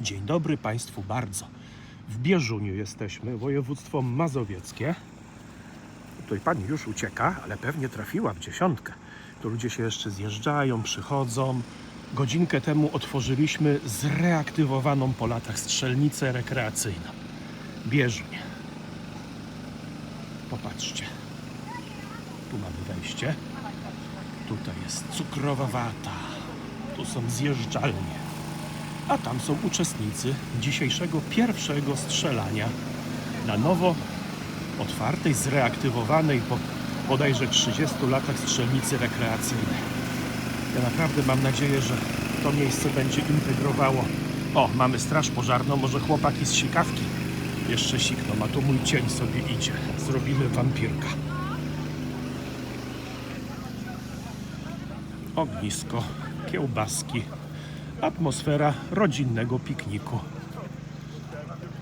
Dzień dobry Państwu bardzo. W Bieżuniu jesteśmy, województwo mazowieckie. Tutaj pani już ucieka, ale pewnie trafiła w dziesiątkę. Tu ludzie się jeszcze zjeżdżają, przychodzą. Godzinkę temu otworzyliśmy zreaktywowaną po latach strzelnicę rekreacyjną. Bieżuń. Popatrzcie. Tu mamy wejście. Tutaj jest cukrowa wata. Tu są zjeżdżalnie. A tam są uczestnicy dzisiejszego pierwszego strzelania na nowo otwartej, zreaktywowanej po bodajże 30 latach strzelnicy rekreacyjnej. Ja naprawdę mam nadzieję, że to miejsce będzie integrowało. O, mamy straż pożarną, może chłopaki z sikawki jeszcze sikną, a tu mój cień sobie idzie. Zrobimy wampirka. Ognisko, kiełbaski, atmosfera rodzinnego pikniku.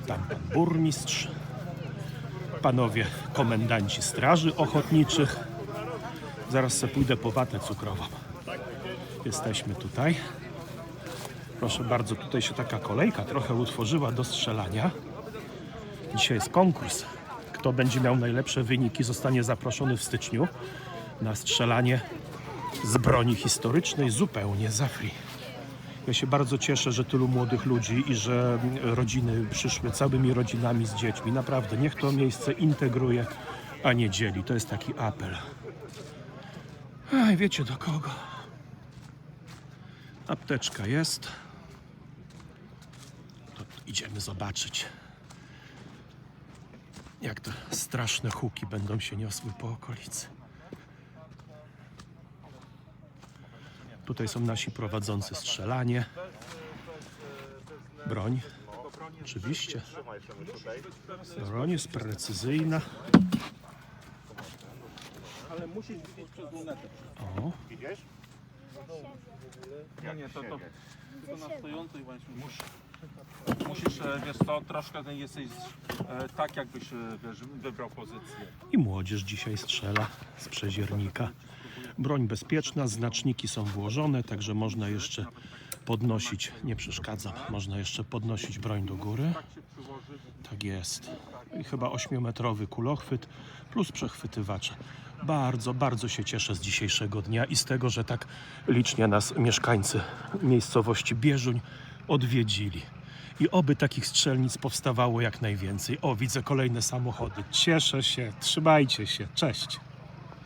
Tam pan burmistrz, panowie komendanci straży ochotniczych. Zaraz se pójdę po watę cukrową. Jesteśmy tutaj. Proszę bardzo, tutaj się taka kolejka trochę utworzyła do strzelania. Dzisiaj jest konkurs. Kto będzie miał najlepsze wyniki, zostanie zaproszony w styczniu na strzelanie z broni historycznej zupełnie za free. Ja się bardzo cieszę, że tylu młodych ludzi i że rodziny przyszły całymi rodzinami z dziećmi. Naprawdę, niech to miejsce integruje, a nie dzieli. To jest taki apel. Aj, wiecie do kogo? Apteczka jest. To idziemy zobaczyć, jak te straszne huki będą się niosły po okolicy. Tutaj są nasi prowadzący strzelanie. Broń. Oczywiście. Broń jest precyzyjna. Ale musisz widzieć przez lunetę. O, Nie, nie, to, to tylko na stojącej właśnie musisz. Musisz, e, wiesz co, troszkę jesteś e, tak jakbyś, e, wiesz, wybrał pozycję. i młodzież dzisiaj strzela z przeziernika. Broń bezpieczna, znaczniki są włożone, także można jeszcze podnosić, nie przeszkadzam, można jeszcze podnosić broń do góry. Tak jest. I chyba 8-metrowy kulochwyt plus przechwytywacze. Bardzo, bardzo się cieszę z dzisiejszego dnia i z tego, że tak licznie nas mieszkańcy miejscowości Bieżuń odwiedzili. I oby takich strzelnic powstawało jak najwięcej. O, widzę kolejne samochody. Cieszę się, trzymajcie się. Cześć.